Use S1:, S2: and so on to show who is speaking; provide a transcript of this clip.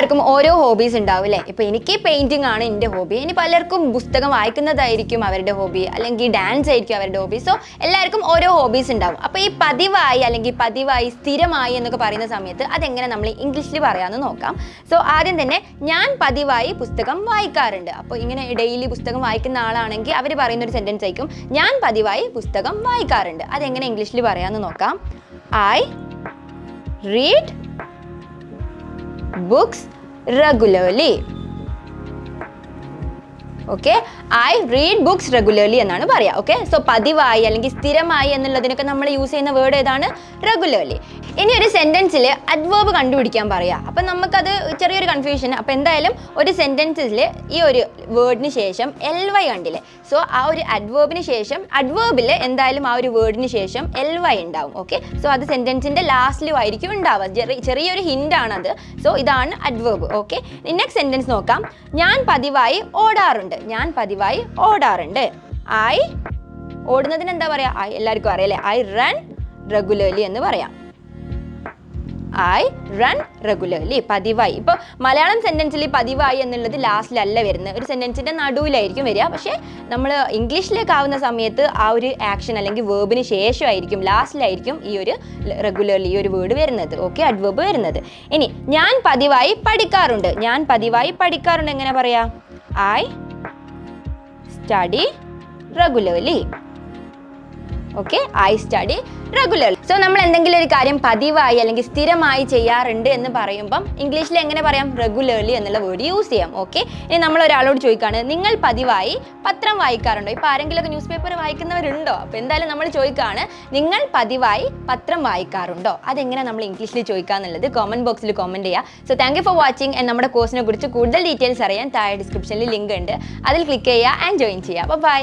S1: എല്ലാവർക്കും ഓരോ ഹോബീസ് ഉണ്ടാവും അല്ലേ? ഇപ്പം എനിക്ക് പെയിന്റിംഗ് ആണ് എന്റെ ഹോബി ഇനി പലർക്കും പുസ്തകം വായിക്കുന്നതായിരിക്കും അവരുടെ ഹോബി അല്ലെങ്കിൽ ഡാൻസ് ആയിരിക്കും അവരുടെ ഹോബി സോ എല്ലാവർക്കും ഓരോ ഹോബീസ് ഉണ്ടാവും. അപ്പോൾ ഈ പതിവായി അല്ലെങ്കിൽ പതിവായി സ്ഥിരമായി എന്നൊക്കെ പറയുന്ന സമയത്ത് അതെങ്ങനെ നമ്മൾ ഇംഗ്ലീഷിൽ പറയാമെന്ന് നോക്കാം. സോ ആദ്യം തന്നെ ഞാൻ പതിവായി പുസ്തകം വായിക്കാറുണ്ട്. അപ്പോൾ ഇങ്ങനെ ഡെയിലി പുസ്തകം വായിക്കുന്ന ആളാണെങ്കിൽ അവർ പറയുന്ന ഒരു സെന്റൻസ് ആയിരിക്കും ഞാൻ പതിവായി പുസ്തകം വായിക്കാറുണ്ട്. അതെങ്ങനെ ഇംഗ്ലീഷിൽ പറയാമെന്ന് നോക്കാം. I read books regularly. Okay I read books regularly എന്നാണ് പറയുക ഓക്കെ സോ പതിവായി അല്ലെങ്കിൽ സ്ഥിരമായി എന്നുള്ളതിനൊക്കെ നമ്മൾ യൂസ് ചെയ്യുന്ന വേർഡ് ഏതാണ്? റെഗുലർലി ഇനി ഒരു സെന്റൻസിൽ അഡ്വേർബ് കണ്ടുപിടിക്കാൻ പറയാം. അപ്പം നമുക്കത് ചെറിയൊരു കൺഫ്യൂഷൻ അപ്പം എന്തായാലും ഒരു സെന്റൻസിൽ ഈ ഒരു വേർഡിന് ശേഷം എൽ വൈ കണ്ടില്ലേ? സോ ആ ഒരു അഡ്വേർബിന് ശേഷം അഡ്വേർബിൽ എന്തായാലും ആ ഒരു വേർഡിന് ശേഷം എൽ വൈ ഉണ്ടാവും. ഓക്കെ സോ അത് സെന്റൻസിന്റെ ലാസ്റ്റിലും ആയിരിക്കും ഉണ്ടാവുക. ചെറിയ ചെറിയൊരു ഹിന്റ് ആണത്. സോ ഇതാണ് അഡ്വേർബ് ഓക്കെ നെക്സ്റ്റ് സെന്റൻസ് നോക്കാം. ഞാൻ പതിവായി ഓടാറുണ്ട്. ഞാൻ പതിവായി ഓടാറുണ്ട്. ഐ ഓടുന്നതിന് എന്താ പറയുക ഐ എല്ലാവർക്കും അറിയാം അല്ലേ? ഐ റൺ റെഗുലർലി എന്ന് പറയാം. ഐ റൺ റെഗുലർലി പതിവായി. ഇപ്പോൾ മലയാളം സെന്റൻസിൽ പതിവായി എന്നുള്ളത് ലാസ്റ്റിലല്ല വരുന്നത്. ഒരു സെന്റൻസിന്റെ നടുവിലായിരിക്കും വരിക. പക്ഷേ നമ്മൾ ഇംഗ്ലീഷിലേക്ക് ആവുന്ന സമയത്ത് ആ ഒരു ആക്ഷൻ അല്ലെങ്കിൽ വേർബിന് ശേഷമായിരിക്കും ലാസ്റ്റിലായിരിക്കും ഈ ഒരു റെഗുലർലി ഈ ഒരു വേർഡ് വരുന്നത്. ഓക്കെ അഡ്വേർബ് വരുന്നത്. ഇനി ഞാൻ പതിവായി പഠിക്കാറുണ്ട്. ഞാൻ പതിവായി പഠിക്കാറുണ്ട് എങ്ങനെ പറയാ? I study regularly okay I study regular so നമ്മൾ എന്തെങ്കിലും ഒരു കാര്യം പതിവായി അല്ലെങ്കിൽ സ്ഥിരമായി ചെയ്യാറുണ്ട് എന്ന് പറയുമ്പം ഇംഗ്ലീഷിൽ എങ്ങനെ പറയാം? റെഗുലർലി എന്നുള്ള വേർഡ് യൂസ് ചെയ്യാം. ഓക്കെ ഇനി നമ്മൾ ഒരാളോട് ചോദിക്കുകയാണ് നിങ്ങൾ പതിവായി പത്രം വായിക്കാറുണ്ടോ? ഇപ്പോൾ ആരെങ്കിലുമൊക്കെ ന്യൂസ് പേപ്പർ വായിക്കുന്നവരുണ്ടോ? അപ്പോൾ എന്തായാലും നമ്മൾ ചോദിക്കുകയാണ് നിങ്ങൾ പതിവായി പത്രം വായിക്കാറുണ്ടോ? അതെങ്ങനെ നമ്മൾ ഇംഗ്ലീഷിൽ ചോദിക്കുക എന്നുള്ളത് കോമന്റ് ബോക്സിൽ കോമന്റ് ചെയ്യുക so thank you for watching നമ്മുടെ കോഴ്സിനെ കുറിച്ച് കൂടുതൽ ഡീറ്റെയിൽസ് അറിയാൻ താഴെ ഡിസ്ക്രിപ്ഷനിൽ ലിങ്ക് ഉണ്ട്. അതിൽ ക്ലിക്ക് ചെയ്യുക ആൻഡ് ജോയിൻ ചെയ്യുക. അപ്പോൾ bye